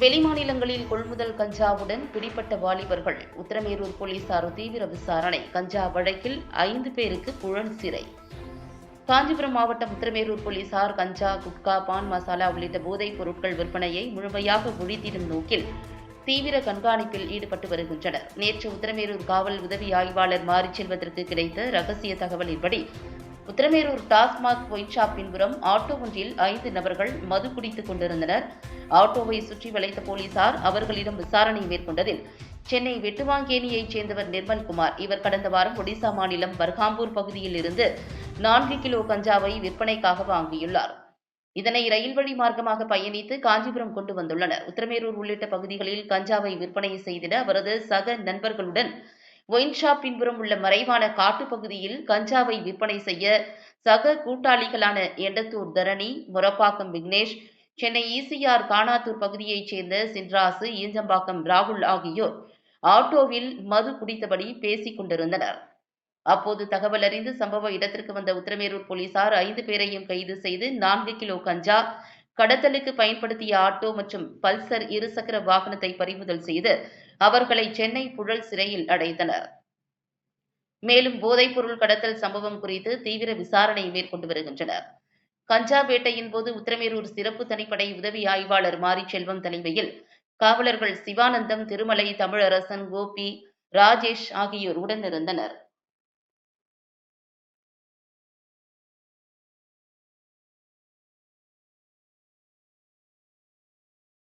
வெளிமாநிலங்களில் கொள்முதல் கஞ்சாவுடன் பிடிப்பட்ட வாலிபர்கள். உத்தரமேரூர் போலீசார் தீவிர விசாரணை. கஞ்சா வழக்கில் ஐந்து பேருக்கு புழல் சிறை. காஞ்சிபுரம் மாவட்டம் உத்தரமேரூர் போலீசார் கஞ்சா குட்கா பான் மசாலா உள்ளிட்ட போதைப் பொருட்கள் விற்பனையை முழுமையாக ஒழித்திடும் நோக்கில் தீவிர கண்காணிப்பில் ஈடுபட்டு வருகின்றனர். நேற்று உத்தரமேரூர் காவல் உதவி ஆய்வாளர் மாரிச்செல்வத்திற்கு கிடைத்த ரகசிய தகவலின்படி உத்தரமேரூர் டாஸ்மாக் ஒயின் ஷாப் பின்புறம் ஆட்டோ ஒன்றில் ஐந்து நபர்கள் மது குடித்துக் கொண்டிருந்தனர். ஆட்டோவை சுற்றி வளைத்த போலீசார் அவர்களிடம் விசாரணை மேற்கொண்டதில் சென்னை வெட்டுவாங்கேணியைச் சேர்ந்தவர் நிர்மல்குமார் இவர் கடந்த வாரம் ஒடிசா மாநிலம் பர்காம்பூர் பகுதியில் இருந்து நான்கு கிலோ கஞ்சாவை விற்பனைக்காக வாங்கியுள்ளார். இதனை ரயில் வழி மார்க்கமாக பயணித்து காஞ்சிபுரம் கொண்டு வந்துள்ளனர். உத்தரமேரூர் உள்ளிட்ட பகுதிகளில் கஞ்சாவை விற்பனை செய்திட அவரது சக நண்பர்களுடன் ஒயின் பின்புறம் உள்ள மறைவான காட்டுப்பகுதியில் கஞ்சாவை விற்பனை செய்ய சக கூட்டாளிகளான எண்டத்தூர் தரணி முரப்பாக்கம் விக்னேஷ் சென்னை ஈசிஆர் காணாத்தூர் பகுதியைச் சேர்ந்த சின்ராசு ஈஞ்சம்பாக்கம் ராகுல் ஆகியோர் ஆட்டோவில் மது குடித்தபடி பேசிக் கொண்டிருந்தனர். அப்போது தகவல் அறிந்து சம்பவ இடத்திற்கு வந்த உத்தரமேரூர் போலீசார் ஐந்து பேரையும் கைது செய்து நான்கு கிலோ கஞ்சா கடத்தலுக்கு பயன்படுத்திய ஆட்டோ மற்றும் பல்சர் இருசக்கர வாகனத்தை பறிமுதல் செய்து அவர்களை சென்னை புழல் சிறையில் அடைத்தனர். மேலும் போதைப்பொருள் கடத்தல் சம்பவம் குறித்து தீவிர விசாரணை மேற்கொண்டு வருகின்றனர். கஞ்சா வேட்டையின் போது உத்தரமேரூர் சிறப்பு தனிப்படை உதவி ஆய்வாளர் மாரிச்செல்வம் தலைமையில் காவலர்கள் சிவானந்தம் திருமலை தமிழரசன் கோபி ராஜேஷ் ஆகியோர் உடனிருந்தனர்.